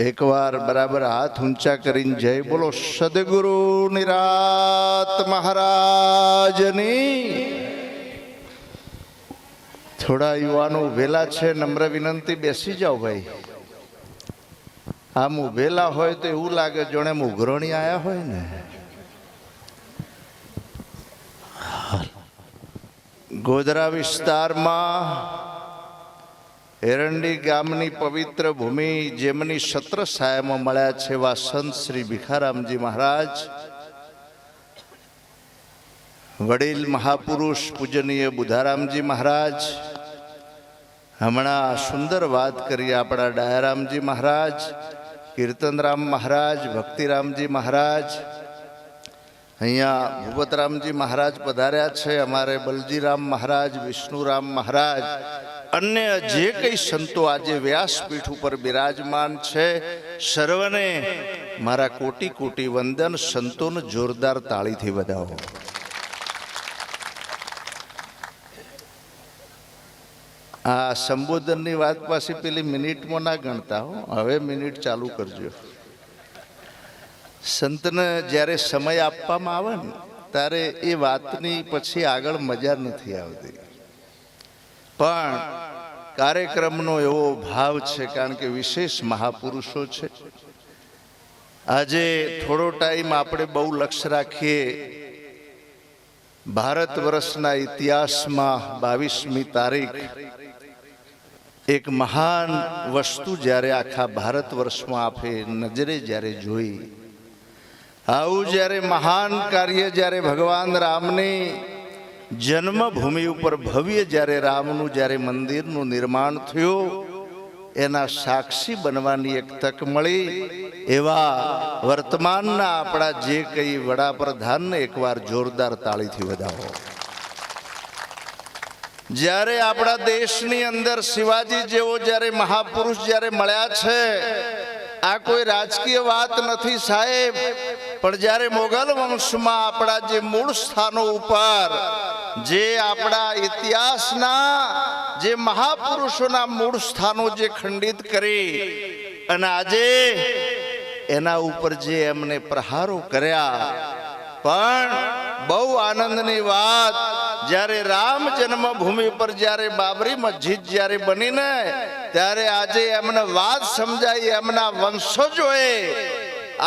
એકવાર બરાબર હાથ ઊંચા કરીને જય બોલો, સદગુરુ નિરાત મહારાજની. થોડા યુવાનો વેલા છે, નમ્ર વિનંતી, બેસી જાઓ ભાઈ. આમ ઉભેલા હોય તો એવું લાગે જોણે ઉઘરણી આયા હોય ને. ગોધરા વિસ્તારમાં એરંડી ગામની પવિત્ર ભૂમિ જેમની સત્ર છાયામાં મળ્યા છે એવા સંત શ્રી ભિખારામજી મહારાજ. વડીલ મહાપુરુષ પૂજનીય બુધારામજી મહારાજ. હમણાં સુંદર વાત કરી આપણા ડાયારામજી મહારાજ, કીર્તનરામ મહારાજ, ભક્તિરામજી મહારાજ. અહીંયા ભૂપતરામજી મહારાજ પધાર્યા છે, અમારે બલજીરામ મહારાજ, વિષ્ણુરામ મહારાજ. અન્ય જે કંઈ સંતો આજે વ્યાસપીઠ ઉપર બિરાજમાન છે, સર્વને મારા કોટી કોટી વંદન, સંતોને જોરદાર તાળીથી વધાવો. આ સંબોધનની વાત પાછી પેલી મિનિટમાં ના ગણતા હો, હવે મિનિટ ચાલુ કરજો. સંતને જ્યારે સમય આપવામાં આવે ને, ત્યારે એ વાતની પછી આગળ મજા નથી આવતી. પણ કાર્યક્રમનો એવો ભાવ છે, કારણ કે વિશેષ મહાપુરુષો છે. આજે થોડો ટાઈમ આપણે બહુ લક્ષ્ય રાખીએ. ભારત વર્ષના ઇતિહાસમાં બાવીસમી તારીખ એક મહાન વસ્તુ જ્યારે આખા ભારત વર્ષમાં આપે નજરે જ્યારે જોઈ. આવું જ્યારે મહાન કાર્ય જ્યારે ભગવાન રામની જન્મભૂમિ ઉપર ભવ્ય જ્યારે રામનું, જ્યારે મંદિરનું નિર્માણ થયું, એના સાક્ષી બનવાની એક તક મળી. એવા વર્તમાનના આપણા જે કંઈ વડાપ્રધાનને એકવાર જોરદાર તાળીથી વધાવો. જ્યારે આપણા દેશની અંદર શિવાજી જેવો જ્યારે મહાપુરુષ જ્યારે મળ્યા છે, આ કોઈ રાજકીય વાત નથી સાહેબ. પણ જ્યારે મોગલ વંશમાં આપણા જે મૂળ સ્થાનો ઉપર, જે આપણા ઇતિહાસના જે મહાપુરુષોના મૂળ સ્થાનો જે ખંડિત કરી, અને આજે એના ઉપર જે એમને પ્રહારો કર્યા, પણ બહુ આનંદની વાત, જ્યારે રામ જન્મભૂમિ પર જ્યારે બાબરી મસ્જિદ જ્યારે બનીને, ત્યારે આજે એમને વાત સમજાઈ, એમના વંશજોએ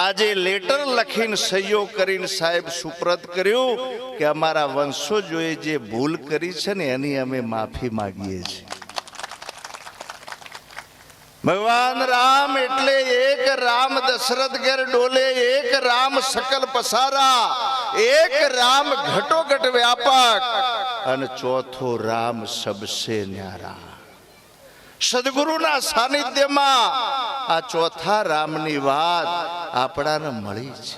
આજે લેટર લખીને સહીઓ કરીને સાહેબ સુપ્રત કર્યું કે અમારા વંશજોએ જે ભૂલ કરી છે ને એની અમે માફી માગીએ છીએ. ભગવાન રામ એટલે એક રામ દશરથ ઘેર ડોલે, એક રામ સકલ પસારા, એક રામ ઘટોઘટ વ્યાપક, અને ચોથો રામ સબસે ન્યારા. સદગુરુના સાનિધ્યમાં આ ચોથા રામની વાત આપણાને મળી છે.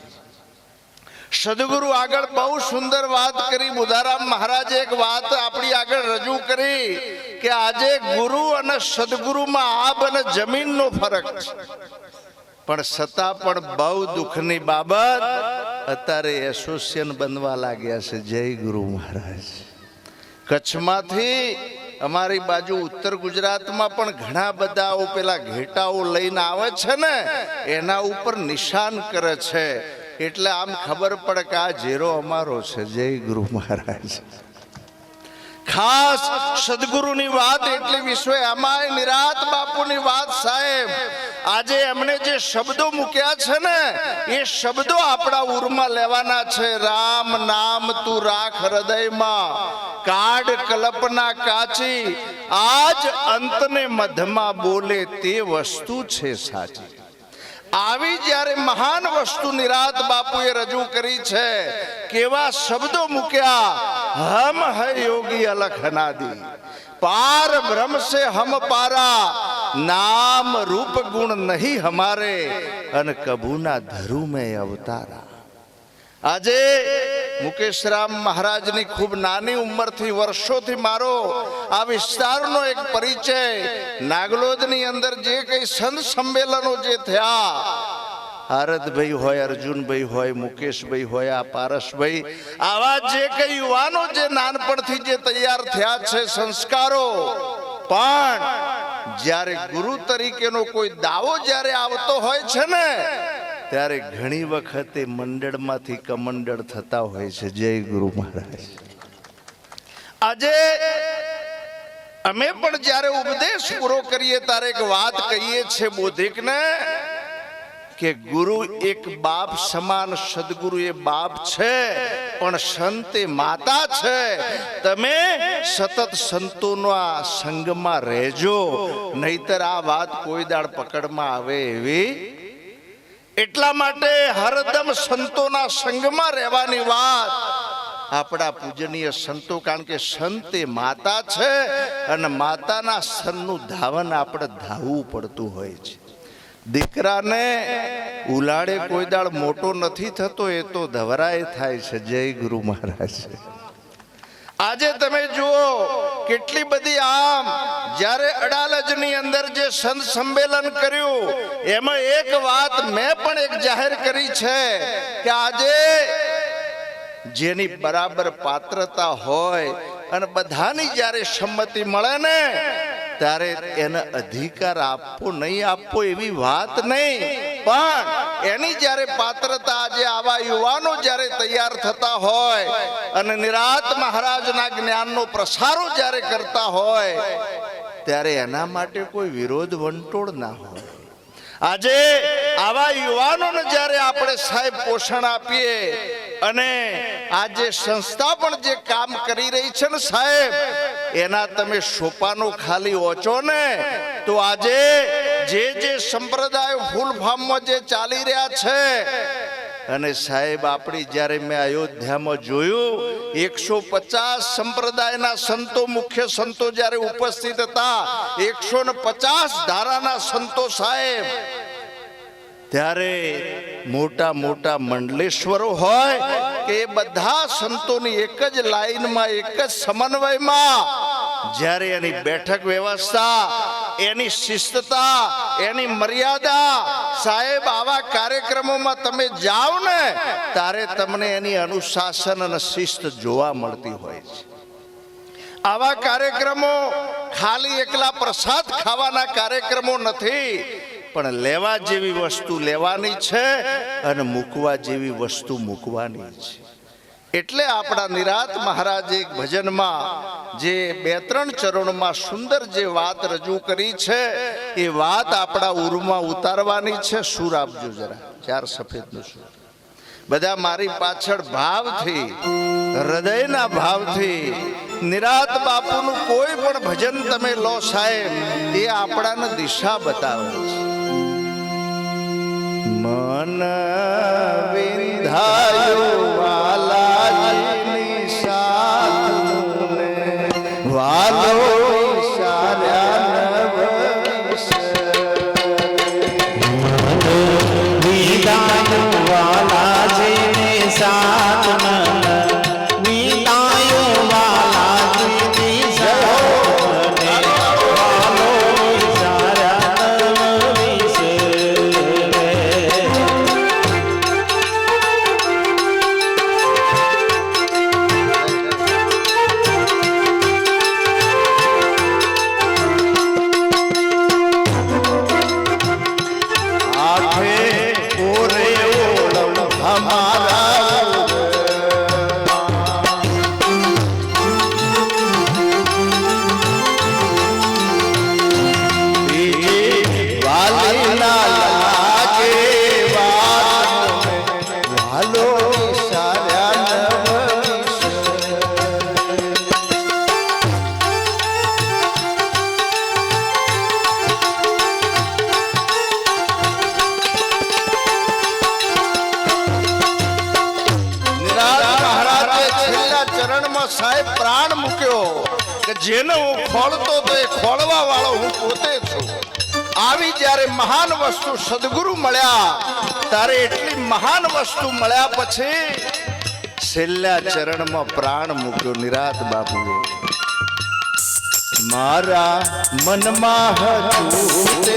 સદગુરુ આગળ બહુ સુંદર વાત કરી. બુધારામ મહારાજે એક વાત આપણી આગળ રજૂ કરી કે આજે ગુરુ અને સદગુરુમાં આબ અને જમીનનો ફરક છે. પણ છતાં પણ બહુ દુઃખની બાબત. અત્યારે એસોસિએશન બનવા લાગ્યા છે. જય ગુરુ મહારાજ. કચ્છમાંથી અમારી બાજુ ઉત્તર ગુજરાતમાં પણ ઘણા બધા પેલા ઘેટાઓ લઈને આવે છે ને, એના ઉપર નિશાન કરે છે. એટલે આમ ખબર પડે કે આ ઝેરો અમારો છે. જય ગુરુ મહારાજ. ખાસ સદગુરુની વાત એટલે વિશ્વે. અમાય નિરાત બાપુની વાત સાહેબ. આજે એમણે જે શબ્દો મૂક્યા છે ને, એ શબ્દો આપણા ઉરમાં લેવાના છે. રામ નામ તું રાખ હૃદયમાં. કાઢ કલ્પના કાચી. આજ અંતને મધમાં બોલે તે વસ્તુ છે સાચી. આવી જ્યારે મહાન વસ્તુ નિરાત બાપુએ રજૂ કરી છે, કેવા શબ્દો મૂક્યા? હમ હે યોગી અલખ અનાદિ. પાર બ્રહ્મ સે હમ પારા. નામ રૂપ ગુણ નહીં હમારે. અને કબૂના ધરુ મેં અવતારા. આજે મુકેશરામ મહારાજની ખૂબ નાની ઉંમરથી, વર્ષોથી મારો આ વિસ્તારનો એક પરિચય. નાગલોદની અંદર જે કઈ સંત સંમેલનો જે થયા હારદભાઈ હોય, અર્જુનભાઈ હોય, મુકેશભાઈ હોય, આ પારસભાઈ, આવા જે કઈ યુવાનો જે નાનપણથી જે તૈયાર થયા છે સંસ્કારો. પણ જ્યારે ગુરુ તરીકેનો કોઈ દાવો જ્યારે આવતો હોય છે ને ત્યારે ઘણી વખતે મંડળમાંથી કમંડળ થતા હોય છે. જય ગુરુ મહારાજ. આજે અમે પણ જ્યારે ઉપદેશ પૂરો કરીએ ત્યારે એક વાત કહીએ છીએ બોધિકને કે ગુરુ એક બાપ સમાન સદગુરુ એ બાપ છે, પણ સંત એ માતા છે. તમે સતત સંતોના સંગમાં રહેજો, નહીતર આ વાત કોઈ દાડ પકડમાં આવે એવી એટલા માટે હરદમ સંતોના સંગમાં રહેવાની વાત. આપણા પૂજનીય સંતો, કારણ કે સંત એ માતા છે અને માતાના સનનું ધાવન આપણે ધાવવું પડતું હોય છે. દીકરાને ઉલાડે કોઈ દાળ મોટો નથી થતો, એ તો ધવરાય થાય છે. જય ગુરુ મહારાજ. આજે તમે જુઓ કેટલી બધી આમ, જ્યારે અડાલજની અંદર જે સંત સંમેલન કર્યું, એમાં એક વાત મેં પણ એક જાહેર કરી છે કે આજે જેની બરાબર પાત્રતા હોય અને બધાની જ્યારે સંમતિ મળે ને, ત્યારે એને અધિકાર આપવો નહીં આપવો એવી વાત નહીં. પણ એની જ્યારે પાત્રતા આજે આવા યુવાનો જ્યારે તૈયાર થતા હોય અને નિરાત મહારાજના જ્ઞાનનો પ્રસારો જ્યારે કરતા હોય, ત્યારે એના માટે કોઈ વિરોધ વંટોળ ના હોય. આજે આવા યુવાનોને જ્યારે આપણે સાહેબ પોષણ આપીએ અને આજે સંસ્થા પણ જે કામ કરી રહી છે ને સાહેબ, એના તમે સોપાનો ખાલી ઓચો ને, તો આજે જે જે સંપ્રદાય ફૂલ ફાર્મમાં જે ચાલી રહ્યા છે, અને સાહેબ, આપણી જ્યારે મેં અયોધ્યામાં જોયું, એકસો પચાસ સંપ્રદાયના સંતો, મુખ્ય સંતો જ્યારે ઉપસ્થિત હતા, એકસો ને પચાસ ધારાના સંતો સાહેબ, ત્યારે મોટા મોટા મંડલેશ્વરો હોય કે એ બધા સંતોની એક જ લાઈનમાં, એક જ સમન્વયમાં જ્યારે એની બેઠક વ્યવસ્થા એની શિસ્તતા, એની મર્યાદા. સાહેબ, આવા કાર્યક્રમોમાં તમે જાઓ ને ત્યારે તમને એની અનુશાસન અને શિસ્ત જોવા મળતી હોય છે. આવા કાર્યક્રમો ખાલી એકલા પ્રસાદ ખાવાના કાર્યક્રમો નથી, પણ લેવા જેવી વસ્તુ લેવાની છે અને મૂકવા જેવી વસ્તુ મૂકવાની છે. એટલે આપણા નિરાત મહારાજે ભજનમાં જે બે ત્રણ ચરણમાં સુંદર જે વાત રજૂ કરી છે, એ વાત આપણા ઉરમાં ઉતારવાની છે. સુર આપજો જરા, ચાર સફેદનું સુર. બધા મારી પાછળ ભાવથી, હૃદયના ભાવથી, નિરાત બાપુનું કોઈ પણ ભજન તમે લો સાહેબ, એ આપણાને દિશા બતાવે છે. મન વિંધાયો વાલો વિચાર્યા નવ વિદાયો વાલાજીને સાથ Mama. હું ખોળતો મહાન વસ્તુ સદગુરુ મળ્યા, ત્યારે એટલી મહાન વસ્તુ મળ્યા પછી છેલ્લા ચરણમાં પ્રાણ મૂક્યો નિરાત બાપુએ. મારા મનમાં હતું તે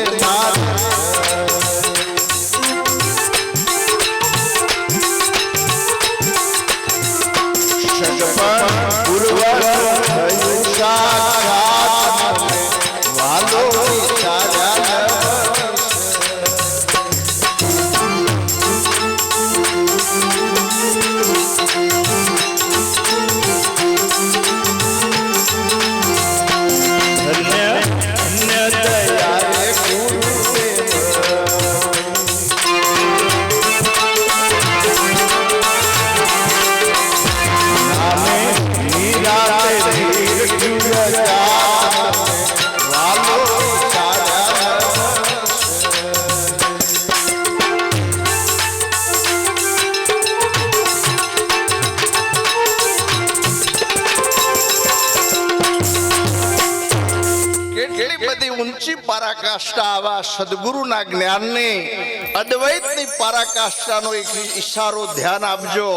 પારાકાષ્ઠા આવા સદગુરુના જ્ઞાનની અદ્વૈતની પારાકાષ્ઠાનો એક ઈશારો ધ્યાન આપજો.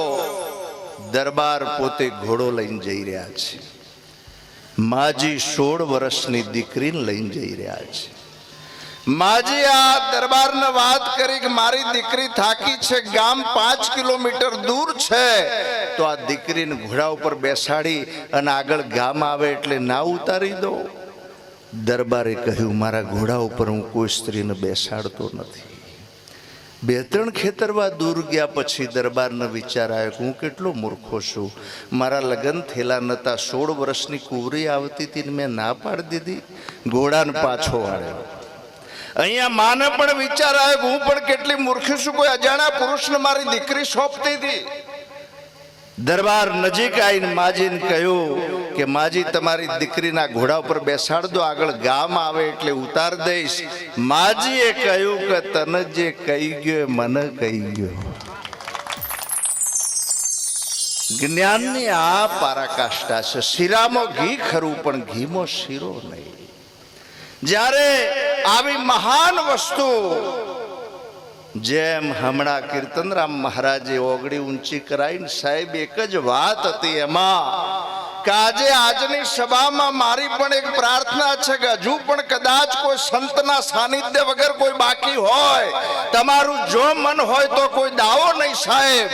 દરબાર પોતે ઘોડો લઈને જઈ રહ્યા છે. માજી સોળ વર્ષની દીકરીને લઈને જઈ રહ્યા છે. માજી આ દરબારને વાત કરી કે મારી દીકરી થાકી છે, ગામ પાંચ કિલોમીટર દૂર છે. તો આ દીકરીને ઘોડા ઉપર બેસાડી અને આગળ ગામ આવે એટલે ના ઉતારી દો. દરબારે કહ્યું, મારા ઘોડા ઉપર હું કોઈ સ્ત્રીને બેસાડતો નથી. બે ત્રણ ખેતરવા દૂર ગયા પછી દરબારનો વિચાર આવ્યો કે હું કેટલો મૂર્ખો છું. મારા લગ્ન થયેલા નતા, સોળ વર્ષની કુવરી આવતી હતી મેં ના પાડી દીધી, ઘોડાને પાછો વાળ્યો અહીંયા માને પણ વિચાર આવ્યો હું પણ કેટલી મૂર્ખી છું, કોઈ અજાણ્યા પુરુષને મારી દીકરી સોંપતી હતી. દરબાર નજીક આવીને માજીને કહ્યું કે, માજી, તમારી દીકરીના ઘોડા ઉપર બેસાડ દો, આગળ ગામ આવે એટલે ઉતાર દઈશ. માજીએ કહ્યું કે, તને જે કહી ગયો મને કહી ગયો. જ્ઞાનની આ પારાકાષ્ઠા છે. શીરામાં ઘી ખરું, પણ ઘીમાં શીરો નહીં. જ્યારે આવી મહાન વસ્તુ જેમ હમણાં કીર્તનરામ મહારાજે ઓગળી ઊંચી કરાવીને સાહેબ એક જ વાત હતી એમાં કે આજે આજની સભામાં મારી પણ એક પ્રાર્થના છે કે હજુ પણ કદાચ કોઈ સંતના સાનિધ્ય વગર કોઈ બાકી હોય. તમારું જો મન હોય તો કોઈ દાવો નહીં સાહેબ.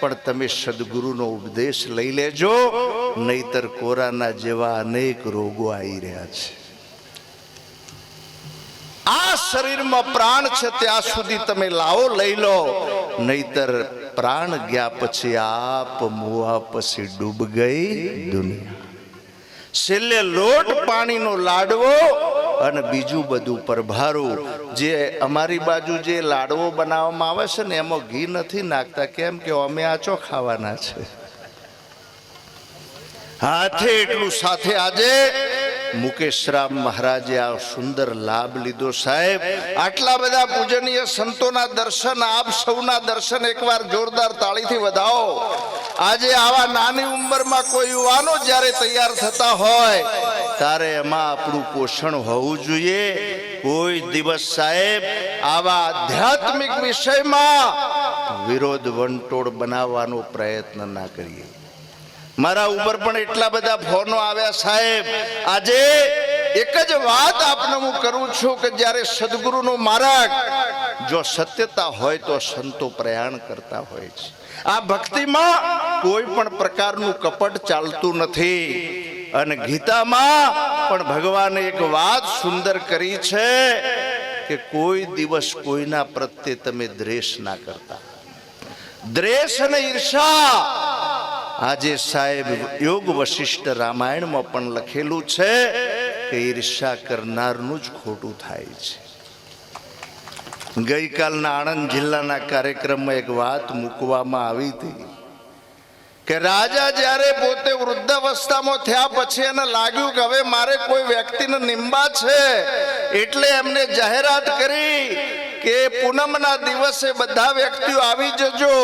પણ તમે સદગુરુનો ઉપદેશ લઈ લેજો, નહીતર કોરાના જેવા અનેક રોગો આવી રહ્યા છે. આ શરીરમાં પ્રાણ છે ત્યાં સુધી તમે લાવો, લઈ લો. નહીતર પ્રાણ ગયા પછી આપ મુવા પછી ડૂબ ગઈ દુનિયા. છેલ્લે લોટ પાણીનો લાડવો અને બીજું બધું પરભારું. જે અમારી બાજુ જે લાડવો બનાવવામાં આવે છે ને, એમાં ઘી નથી નાખતા. કેમ કે અમે આચો ખાવાના છે. હાથે એટલું સાથે આજે મુકેશરામ મહારાજે આ સુંદર લાભ લીધો સાહેબ. આટલા બધા પૂજનીય સંતોના દર્શન, આપ સૌના દર્શન એકવાર જોરદાર તાળીથી વધાવો. આજે આવા નાની ઉંમરમાં કોઈ યુવાનો જ્યારે તૈયાર થતા હોય, ત્યારે એમાં આપણું પોષણ હોવું જોઈએ. કોઈ દિવસ સાહેબ, આવા આધ્યાત્મિક વિષયમાં વિરોધ વંટોળ બનાવવાનો પ્રયત્ન ના કરીએ. મારા ઉપર પણ એટલા બધા ફોનો આવ્યા સાહેબ. આજે એક જ વાત આપને હું કરું છું કે જ્યારે સદગુરુનો માર્ગ જો સત્યતા હોય તો સંતો પ્રયાણ કરતા હોય છે. આ ભક્તિમાં કોઈ પણ પ્રકારનું કપટ ચાલતું નથી. અને ગીતામાં પણ ભગવાને એક વાત સુંદર કરી છે કે કોઈ દિવસ કોઈના પ્રત્યે તમે દ્રેષ ના કરતા. દ્રેષ અને ઈર્ષા આજે સાહેબ યોગ વશિષ્ઠ રામાયણમાં પણ લખેલું છે કે ઈર્ષા કરનારનું જ ખોટું થાય છે. ગઈકાલના આણંદ જિલ્લાના કાર્યક્રમમાં એક વાત મૂકવામાં આવી હતી કે રાજા જ્યારે પોતે વૃદ્ધાવસ્થામાં થયા પછી એને લાગ્યું કે હવે મારે કોઈ વ્યક્તિને નિંબા છે, એટલે એમને જાહેરાત કરી કે પૂનમના દિવસે બધા વ્યક્તિઓ આવી જજો.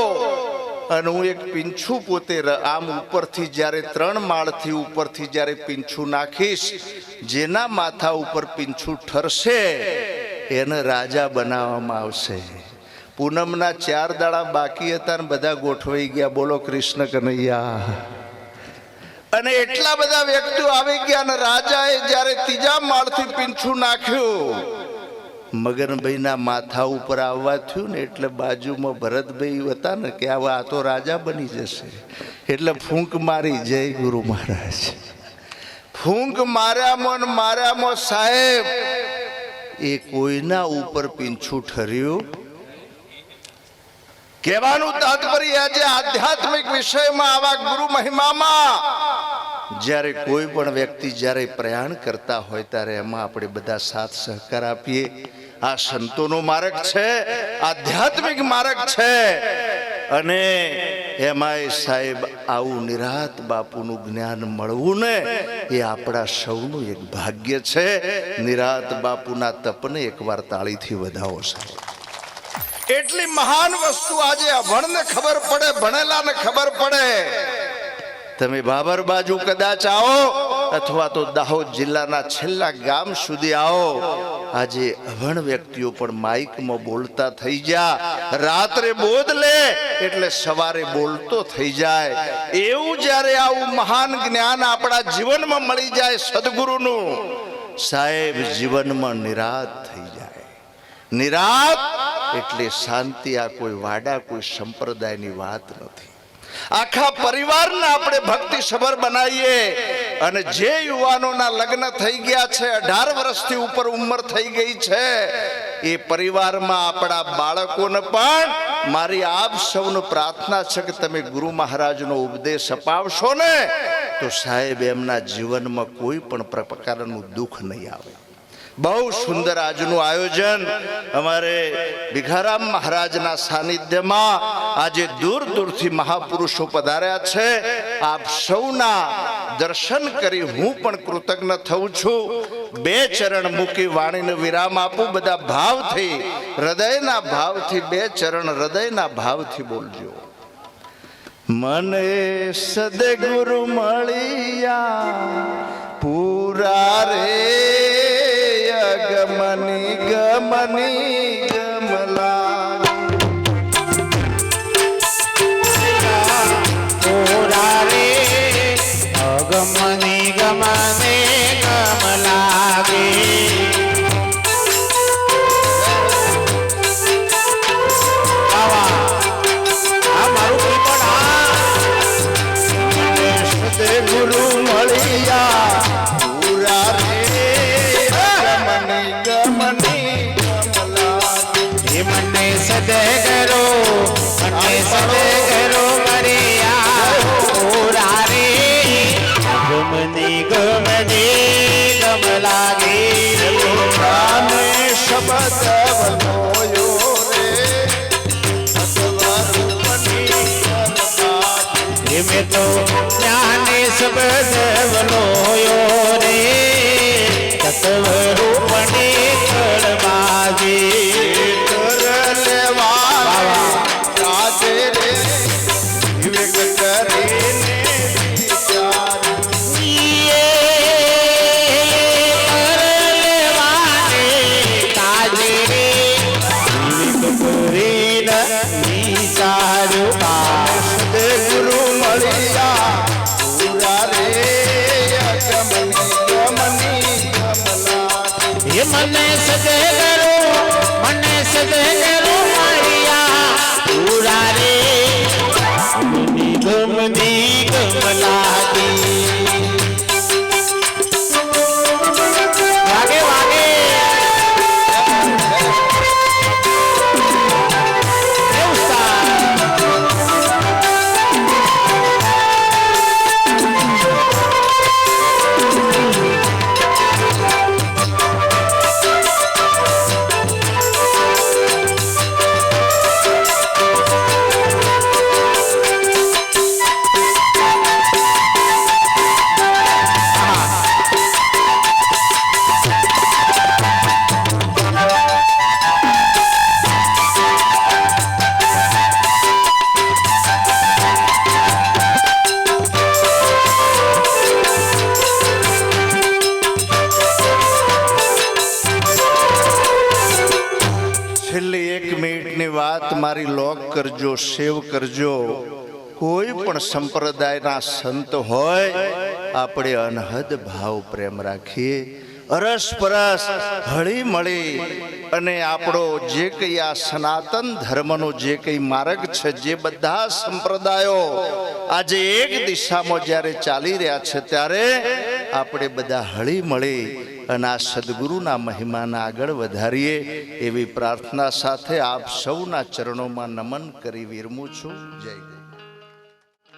અને હું એક પીંછું પોતે આમ ઉપરથી જ્યારે ત્રણ માળથી ઉપરથી જ્યારે પીંછું નાખીશ, જેના માથા ઉપર પીંછું ઠરશે, એને રાજા બનાવવામાં આવશે. પૂનમના ચાર દાડા બાકી હતા ને બધા ગોઠવાઈ ગયા. બોલો કૃષ્ણ કનૈયા. અને એટલા બધા વ્યક્તિઓ આવી ગયા અને રાજાએ જ્યારે ત્રીજા માળથી પીંછું નાખ્યું મગનભાઈના માથા ઉપર આવવા થયું ને એટલે બાજુમાં ભરતભાઈ હતા ને કે આવા આ તો રાજા બની જશે. એટલે ફૂંક મારી જય ગુરુ મહારાજ. ફૂંક માર્યામાં માર્યામાં સાહેબ. એ કોઈના ઉપર પીંછું ઠર્યું? કહેવાનું તાત્પર્ય આજે આધ્યાત્મિક વિષયમાં આવા ગુરુ મહિમામાં જ્યારે કોઈ પણ વ્યક્તિ જ્યારે પ્રયાણ કરતા હોય ત્યારે એમાં આપણે બધા સાથ સહકાર આપીએ. આ સંતોનો માર્ગ છે આધ્યાત્મિક માર્ગ છે. અને એમાંય સાહેબ આવું નિરાત બાપુનું જ્ઞાન મળવું ને એ આપણા સૌનું એક ભાગ્ય છે. નિરાત બાપુના તપને એકવાર તાળીથી વધાવો સાહેબ. એટલી મહાન વસ્તુ આજે અભણને ખબર પડે ભણેલાને ખબર પડે. તમે બાબર બાજુ કદાચ આવો. અથવા તો દાહોદ જિલ્લાના છેલ્લા ગામ સુધી આવો. આજે અભણ વ્યક્તિઓ પણ માઇકમાં બોલતા થઈ જા. રાત્રે બોધ લે, એટલે સવારે બોલતો થઈ જાય. એવું જ્યારે આવું મહાન જ્ઞાન આપણા જીવનમાં મળી જાય સદગુરુનું, સાહેબ, જીવનમાં નિરાત થઈ જાય. નિરાત એટલે શાંતિ આ કોઈ વાડા, કોઈ સંપ્રદાયની વાત નથી. આખા પરિવારને આપણે ભક્તિ સભર બનાવીએ. અને જે યુવાનોના લગ્ન થઈ ગયા છે, અઢાર વર્ષથી ઉપર ઉંમર થઈ ગઈ છે, એ પરિવારમાં આપણા બાળકોને પણ મારી આપ સૌને પ્રાર્થના છે કે તમે ગુરુ મહારાજનો ઉપદેશ અપાવશો ને, તો સાહેબ, એમના જીવનમાં કોઈ પણ પ્રકારનું દુઃખ નહીં આવે. બહુ સુંદર આજનું આયોજન અમારે ભિખારામ મહારાજના સાનિધ્યમાં આજે દૂર દૂરથી મહાપુરુષો પધાર્યા છે. આપ સૌના દર્શન કરી હું પણ કૃતજ્ઞ થઉં છું. બે ચરણ મૂકી વાણીને વિરામ આપું, બધા ભાવથી, હૃદયના ભાવથી, બે ચરણ હૃદયના ભાવથી બોલજો. મને સદગુરુ મળ્યા, પૂરા રે ગમની તો જ્ઞાને શબ્દ વલોયો રે. તત્વ રૂપણી કળબાજી ગમલા મને સદગરો મને સદગરો મારિયા છેલ્લી એક મિનિટની વાત મારી લોક કરજો, સેવ કરજો. કોઈ પણ સંપ્રદાયના સંત હોય, આપણે અનહદ ભાવ પ્રેમ રાખીએ. અરસપરસ હળી મળી. અને આપણો જે કંઈ આ સનાતન ધર્મનો જે કંઈ માર્ગ છે, જે બધા સંપ્રદાયો આજે એક દિશામાં જ્યારે ચાલી રહ્યા છે, ત્યારે આપણે બધા હળી મળી. અને આ સદગુરુના મહિમાને આગળ વધારીએ એવી પ્રાર્થના સાથે આપ સૌના ચરણોમાં નમન કરી વિરમું છું. જય ગુરુ.